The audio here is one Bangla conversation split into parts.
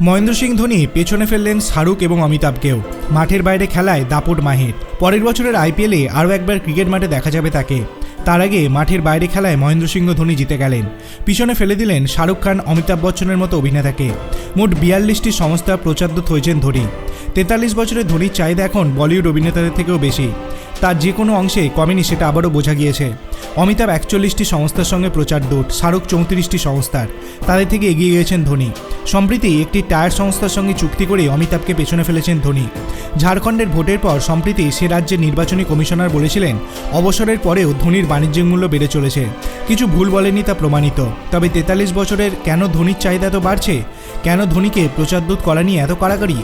মহেন্দ্র সিং ধোনি পেছনে ফেললেন শাহরুখ এবং অমিতাভকেও। মাঠের বাইরে খেলায় দাপট মাহের। পরের বছরের আইপিএলে আরও একবার ক্রিকেট মাঠে দেখা যাবে তাকে। তার আগে মাঠের বাইরে খেলায় মহেন্দ্র সিংহ ধোনি জিতে গেলেন। পিছনে ফেলে দিলেন শাহরুখ খান, অমিতাভ বচ্চনের মতো অভিনেতাকে। মোট বিয়াল্লিশটি সংস্থা প্রচারদূত হয়েছেন ধোনি। তেতাল্লিশ বছরের ধোনির চাহিদা এখন বলিউড অভিনেতাদের থেকেও বেশি। তার যে কোনো অংশে কমেনি সেটা আবারও বোঝা গিয়েছে। অমিতাভ একচল্লিশটি সংস্থার সঙ্গে প্রচার দূত, শাহরুখ চৌত্রিশটি সংস্থার। তাদের থেকে এগিয়ে গিয়েছেন ধোনি। সম্প্রতি একটি টায়ার সংস্থার সঙ্গে চুক্তি করে অমিতাভকে পেছনে ফেলেছেন ধোনি। ঝাড়খণ্ডের ভোটের পর সম্প্রতি সে রাজ্যের নির্বাচনী কমিশনার বলেছিলেন, অবসরের পরেও ধোনির বাণিজ্যিক মূল্য বেড়ে চলেছে। কিছু ভুল বলেনি তা প্রমাণিত। তবে তেতাল্লিশ বছরের কেন ধোনির চাহিদা এত বাড়ছে? কেন ধোনিকে প্রচারদূত করা নিয়ে এত কাড়াকাড়ি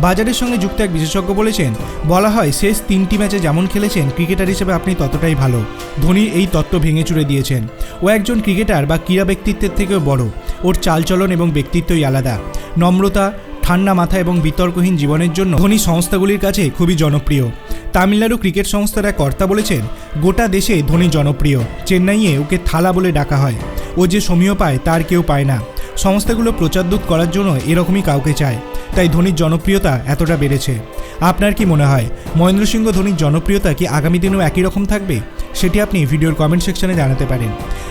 বাজারের সঙ্গে যুক্ত এক বিশেষজ্ঞ বলেছেন, বলা হয় শেষ তিনটি ম্যাচে যেমন খেলেছেন, ক্রিকেটার হিসেবে আপনি ততটাই ভালো। ধোনি এই তত্ত্ব ভেঙে চুরে দিয়েছেন। ও একজন ক্রিকেটার বা ক্রীড়া ব্যক্তিত্বের থেকেও বড়। ওর চালচলন এবং ব্যক্তিত্বই আলাদা। নম্রতা, ঠান্ডা মাথা এবং বিতর্কহীন জীবনের জন্য ধোনি সংস্থাগুলির কাছে খুবই জনপ্রিয়। তামিলনাড়ু ক্রিকেট সংস্থার এক কর্তা বলেছেন, গোটা দেশে ধোনি জনপ্রিয়। চেন্নাইয়ে ওকে থালা বলে ডাকা হয়। ও যে সমীহ পায়, তার কেউ পায় না। সংস্থাগুলো প্রচারদূত করার জন্য এরকমই কাউকে চায়। তাই ধোনির জনপ্রিয়তা এতটা বেড়েছে। আপনার কি মনে হয়, মহেন্দ্র সিংহ ধোনির জনপ্রিয়তা কি আগামী দিনেও একই রকম থাকবে? সেটি আপনি ভিডিওর কমেন্ট সেকশনে জানাতে পারেন।